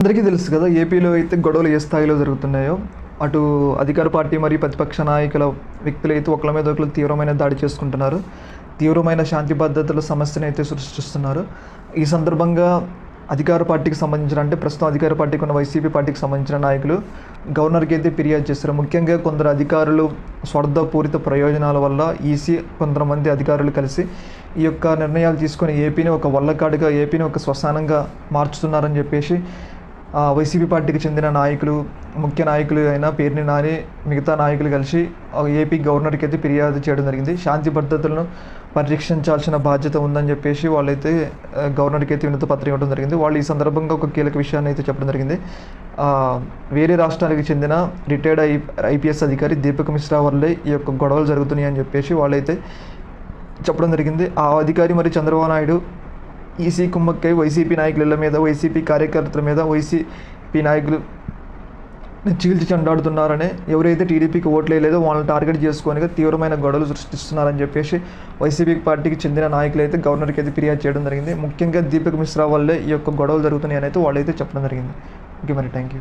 అందరికీ తెలుసు కదా ఏపీలో అయితే గొడవలు ఏ స్థాయిలో జరుగుతున్నాయో అటు అధికార పార్టీ మరియు ప్రతిపక్ష నాయకుల వ్యక్తులు అయితే ఒకళ్ళ మీద ఒకరు తీవ్రమైన దాడి చేసుకుంటున్నారు. తీవ్రమైన శాంతి భద్రతల సమస్యను అయితే సృష్టిస్తున్నారు. ఈ సందర్భంగా అధికార పార్టీకి సంబంధించిన అంటే ప్రస్తుతం అధికార పార్టీకి ఉన్న వైసీపీ పార్టీకి సంబంధించిన నాయకులు గవర్నర్కి అయితే ఫిర్యాదు చేస్తారు ముఖ్యంగా కొందరు అధికారులు స్వార్థపూరిత ప్రయోజనాల వల్ల ఈసీ కొంతమంది అధికారులు కలిసి ఈ యొక్క నిర్ణయాలు తీసుకొని ఏపీని ఒక వల్లకాడుగా ఏపీని ఒక శ్మశానంగా మార్చుతున్నారని చెప్పేసి వైసీపీ పార్టీకి చెందిన నాయకులు ముఖ్య నాయకులు అయిన పేరుని నాని మిగతా నాయకులు కలిసి ఏపీ గవర్నర్కి అయితే ఫిర్యాదు చేయడం జరిగింది. శాంతి భద్రతలను పరిరక్షించాల్సిన బాధ్యత ఉందని చెప్పేసి వాళ్ళైతే గవర్నర్కి అయితే వినతి పత్రం ఇవ్వడం జరిగింది. వాళ్ళు ఈ సందర్భంగా ఒక కీలక విషయాన్ని అయితే చెప్పడం జరిగింది. వేరే రాష్ట్రానికి చెందిన రిటైర్డ్ ఐ ఐపీఎస్ అధికారి దీపక్ మిశ్రా వల్లే ఈ యొక్క గొడవలు జరుగుతున్నాయి అని చెప్పేసి వాళ్ళైతే చెప్పడం జరిగింది. ఆ అధికారి మరి చంద్రబాబు నాయుడు ఈసీ కుమ్మక్కై వైసీపీ నాయకుల మీద వైసీపీ కార్యకర్తల మీద వైసీపీ నాయకులు చీల్చి చెండాడుతున్నారని ఎవరైతే టీడీపీకి ఓట్లు వేయలేదో వాళ్ళని టార్గెట్ చేసుకొని తీవ్రమైన గొడవలు సృష్టిస్తున్నారని చెప్పేసి వైసీపీ పార్టీకి చెందిన నాయకులు అయితే గవర్నర్కి అయితే ఫిర్యాదు చేయడం జరిగింది. ముఖ్యంగా దీపక్ మిశ్రా వల్లే ఈ యొక్క గొడవలు జరుగుతున్నాయని అయితే వాళ్ళైతే చెప్పడం జరిగింది. ఓకే మరి థ్యాంక్ యూ